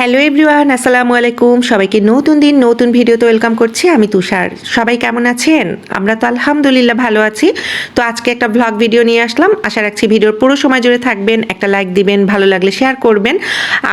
Hello everyone, আসসালামু আলাইকুম। সবাইকে নতুন দিন, নতুন ভিডিওতে ওয়েলকাম করছি। আমি তুষার। সবাই কেমন আছেন? আমরা তো আলহামদুলিল্লাহ ভালো আছি। তো আজকে একটা ভ্লগ ভিডিও নিয়ে আসলাম। আশা রাখছি ভিডিওর পুরো সময় জুড়ে থাকবেন। একটা লাইক দিবেন, ভালো লাগলে শেয়ার করবেন।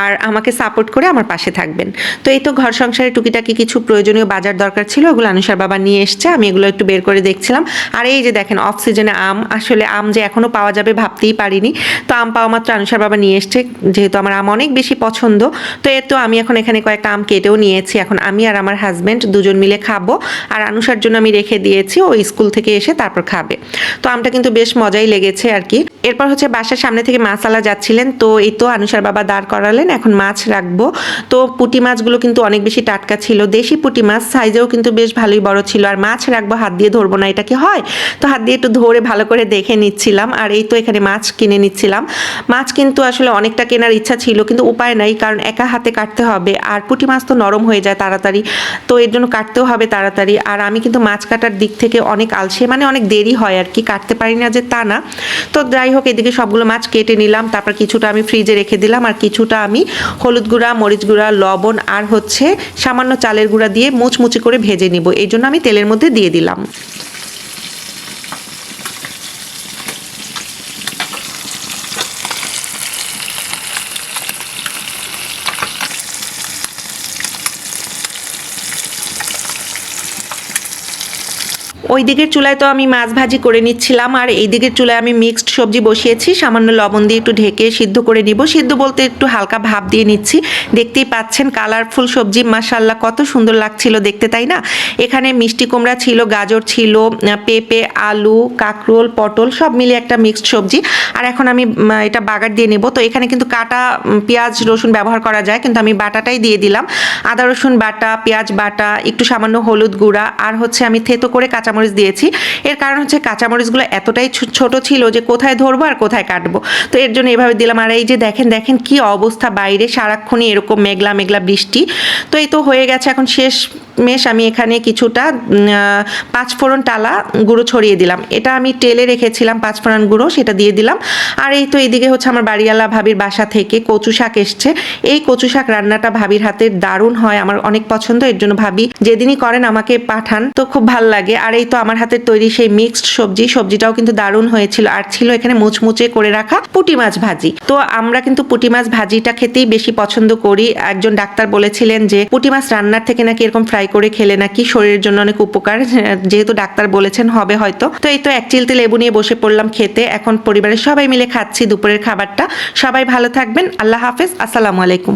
আর আমাকে সাপোর্ট করে আমার পাশে থাকবেন। তো এই তো ঘর সংসারে টুকিটাকি কিছু প্রয়োজনীয় বাজার দরকার ছিল, ওগুলো আনুষার বাবা নিয়ে এসছে। আমি এগুলো একটু বের করে দেখছিলাম। আর এই যে দেখেন অফ সিজনে আম। আসলে আম যে এখনও পাওয়া যাবে ভাবতেই পারিনি। তো আম পাওয়া মাত্র আনুষার বাবা নিয়ে এসছে। যেহেতু আমার আম অনেক বেশি পছন্দ। তো তো আমি এখন এখানে কয়েকটা আম কেটেও নিয়েছি। এখন আমি আর আমার হাজব্যান্ড দুজন মিলে খাব। আর আনুষার জন্য আমি রেখে দিয়েছি, ও স্কুল থেকে এসে তারপর খাবে। তো আমটা কিন্তু বেশ মজাই লেগেছে আর কি। এরপর হচ্ছে বাসার সামনে থেকে মাছালা যাচ্ছিলেন। তো এই তো আনুষার বাবা দাঁড় করালেন, এখন মাছ রাখব। তো পুঁটি মাছগুলো কিন্তু অনেক বেশি টাটকা ছিল। দেশি পুঁটি মাছ সাইজেও কিন্তু বেশ ভালোই বড় ছিল। আর মাছ রাখব, হাত দিয়ে ধরবো না, এটা কি হয়? তো হাত দিয়ে একটু ধরে ভালো করে দেখে নিচ্ছিলাম। আর এই তো এখানে মাছ কিনে নিচ্ছিলাম। মাছ কিন্তু আসলে অনেকটা কেনার ইচ্ছা ছিল, কিন্তু উপায় নাই, কারণ একা হাতে কাটতে হবে। আর পুঁটি মাছ তো নরম হয়ে যায় তাড়াতাড়ি। তো এর জন্য কাটতেও হবে তাড়াতাড়ি। আর আমি কিন্তু মাছ কাটার দিক থেকে অনেক আলসে মানে অনেক দেরি হয় আর কি। কাটতে পারি না যে তা না। তো যাই হোক, এদিকে সবগুলো মাছ কেটে নিলাম। তারপর কিছুটা আমি ফ্রিজে রেখে দিলাম। আর কিছুটা আমি হলুদ গুঁড়া, মরিচ গুঁড়া, লবণ আর হচ্ছে সামান্য চালের গুঁড়া দিয়ে মুচমুচি করে ভেজে নিব। এই জন্য আমি তেলের মধ্যে দিয়ে দিলাম। ওই দিকের চুলায় তো আমি মাছ ভাজি করে নিচ্ছিলাম, আর এই দিকের চুলায় আমি মিক্সড সবজি বসিয়েছি। সামান্য লবণ দিয়ে একটু ঢেকে সিদ্ধ করে নিব। সিদ্ধ বলতে একটু হালকা ভাব দিয়ে নিচ্ছি। দেখতেই পাচ্ছেন কালারফুল সবজি মাসাল্লাহ কত সুন্দর লাগছিল দেখতে, তাই না? এখানে মিষ্টি কুমড়া ছিল, গাজর ছিল, পেঁপে, আলু, কাঁকরোল, পটল, সব মিলে একটা মিক্সড সবজি। আর এখন আমি এটা বাগার দিয়ে নেব। তো এখানে কিন্তু কাটা পেঁয়াজ, রসুন ব্যবহার করা যায়, কিন্তু আমি বাটাটাই দিয়ে দিলাম। আদা, রসুন বাটা, পেঁয়াজ বাটা, একটু সামান্য হলুদ গুঁড়া, আর হচ্ছে আমি থেতো করে কাঁচামরিচ দিয়েছি। এর কারণ হচ্ছে কাঁচামরিচগুলো এতটাই ছোট ছিল যে কোথায় ধরবো আর কোথায় কাটবো। তো এর জন্য এভাবে দিলাম। আর এই যে দেখেন দেখেন কি অবস্থা বাইরে। সারাক্ষণই এরকম মেঘলা মেঘলা বৃষ্টি। তো এই তো হয়ে গেছে এখন শেষ মেশ আমি এখানে কিছুটা পাঁচফোড়ন টালা গুঁড়ো ছড়িয়ে দিলাম। এটা আমি টেলে রেখেছিলাম পাঁচফোড়ন গুঁড়ো, সেটা দিয়ে দিলাম। আর এই তো এইদিকে হচ্ছে আমার বাড়িওয়ালা ভাবির বাসা থেকে কচু শাক এসছে। এই কচু শাক রান্নাটা ভাবির হাতের দারুণ হয়, আমার অনেক পছন্দ। এর জন্য ভাবি যেদিনই করেন আমাকে পাঠান, তো খুব ভালো লাগে। আর এই তো আমার হাতের তৈরি সেই মিক্সড সবজি, সবজিটাও কিন্তু দারুণ হয়েছিল। আর ছিল এখানে মুচমুচে করে রাখা পুটি মাছ ভাজি। তো আমরা কিন্তু পুঁটি মাছ ভাজিটা খেতেই বেশি পছন্দ করি। একজন ডাক্তার বলেছিলেন যে পুঁটি মাছ রান্নার থেকে নাকি এরকম ফ্রাই করে খেলে নাকি শরীরের জন্য অনেক উপকার। যেহেতু ডাক্তার বলেছেন হবে হয়তো। তো এই তো এক চিলতে লেবু নিয়ে বসে পড়লাম খেতে। এখন পরিবারের সবাই মিলে খাচ্ছি দুপুরের খাবারটা। সবাই ভালো থাকবেন। আল্লাহ হাফেজ। আসসালামু আলাইকুম।